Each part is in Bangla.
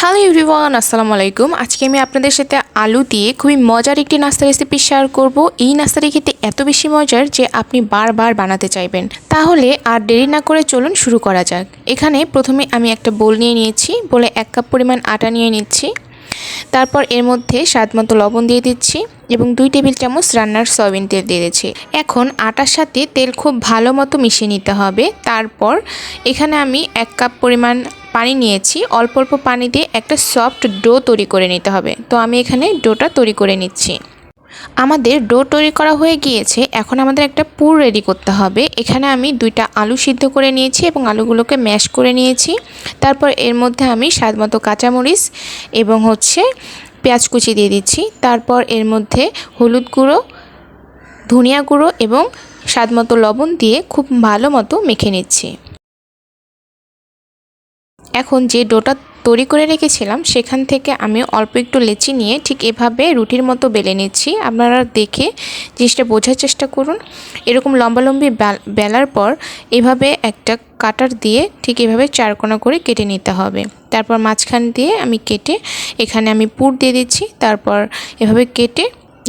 হ্যালো এভরিওয়ান আসসালামু আলাইকুম আজকে আমি আপনাদের সাথে আলু দিয়ে খুবই মজার একটি নাস্তা রেসিপি শেয়ার করব। এই নাস্তাটি খেতে এত বেশি মজার যে আপনি বারবার বানাতে চাইবেন। তাহলে আর দেরি না করে চলুন শুরু করা যাক। এখানে প্রথমে আমি একটা বোল নিয়ে নিয়েছি। বলে এক কাপ পরিমাণ আটা নিয়ে নিচ্ছি। তারপর এর মধ্যে স্বাদ মতো লবণ দিয়ে দিচ্ছি এবং দুই টেবিল চামচ রান্নার সয়াবিন তেল দিয়ে দিচ্ছি এখন আটার সাথে তেল খুব ভালো মতো মিশিয়ে নিতে হবে। তারপর এখানে আমি এক কাপ পরিমাণ পানি নিয়েছি। অল্প অল্প পানি দিয়ে একটা সফট ডো তৈরি করে নিতে হবে। তো আমি এখানে ডোটা তৈরি করে নিচ্ছি। আমাদের ডো তৈরি করা হয়ে গিয়েছে। এখন আমাদের একটা পুর রেডি করতে হবে। এখানে আমি দুইটা আলু সিদ্ধ করে নিয়েছি এবং আলুগুলোকে ম্যাশ করে নিয়েছি। তারপর এর মধ্যে আমি স্বাদ মতো কাঁচামরিচ এবং হচ্ছে পেঁয়াজ কুচি দিয়ে দিচ্ছি। তারপর এর মধ্যে হলুদ গুঁড়ো, ধনিয়া গুঁড়ো এবং স্বাদ মতো লবণ দিয়ে খুব ভালো মতো মেখে নিচ্ছি। এখন যে ডোটা তৈরি করে রেখেছিলাম, সেখান থেকে আমি অল্প একটু লেচি নিয়ে ঠিক এভাবে রুটির মতো বেলে নিচ্ছি। আপনারা দেখে জিনিসটা বোঝার চেষ্টা করুন। এরকম লম্বালম্বি বেলার পর এভাবে একটা কাটার দিয়ে ঠিক এভাবে চারকোনা করে কেটে নিতে হবে। তারপর মাঝখান দিয়ে আমি কেটে এখানে আমি পুর দিয়ে দিচ্ছি। তারপর এভাবে কেটে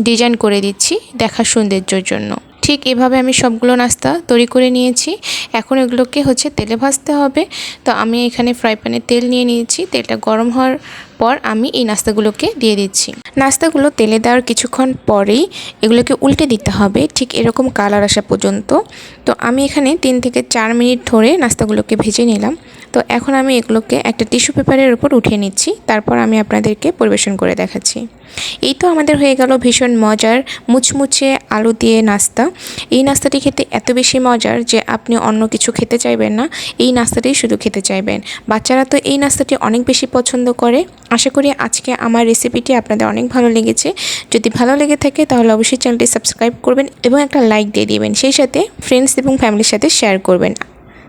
ডিজাইন করে দিচ্ছি দেখা সৌন্দর্যের জন্য। ঠিক এভাবে আমি সবগুলো নাস্তা তৈরি করে নিয়েছি। এখন এগুলোকে হচ্ছে তেলে ভাজতে হবে। তো আমি এখানে ফ্রাই প্যানে তেল নিয়ে নিয়েছি। তেলটা গরম হওয়ার পর আমি এই নাস্তাগুলোকে দিয়ে দিচ্ছি। নাস্তাগুলো তেলে দেওয়ার কিছুক্ষণ পরেই এগুলোকে উল্টে দিতে হবে। ঠিক এরকম কালার আসা পর্যন্ত। তো আমি এখানে তিন থেকে চার মিনিট ধরে নাস্তাগুলোকে ভেজে নিলাম। তো এখন আমি এগুলোকে একটা টিস্যু পেপারের উপর উঠিয়ে নিচ্ছি, তারপর আমি আপনাদেরকে পরিবেশন করে দেখাচ্ছি। এই তো আমাদের হয়ে গেল ভীষণ মজার, মুচমুচে আলু দিয়ে নাস্তা। এই নাস্তাটি খেতে এত বেশি মজার যে আপনি অন্য কিছু খেতে চাইবেন না, এই নাস্তাটি শুধু খেতে চাইবেন। বাচ্চারা তো এই নাস্তাটি অনেক বেশি পছন্দ করে। আশা করি আজকে আমার রেসিপিটি আপনাদের অনেক ভালো লেগেছে। যদি ভালো লেগে থাকে তাহলে অবশ্যই চ্যানেলটি সাবস্ক্রাইব করবেন এবং একটা লাইক দিয়ে দিবেন। সেই সাথে ফ্রেন্ডস এবং ফ্যামিলির সাথে শেয়ার করবেন।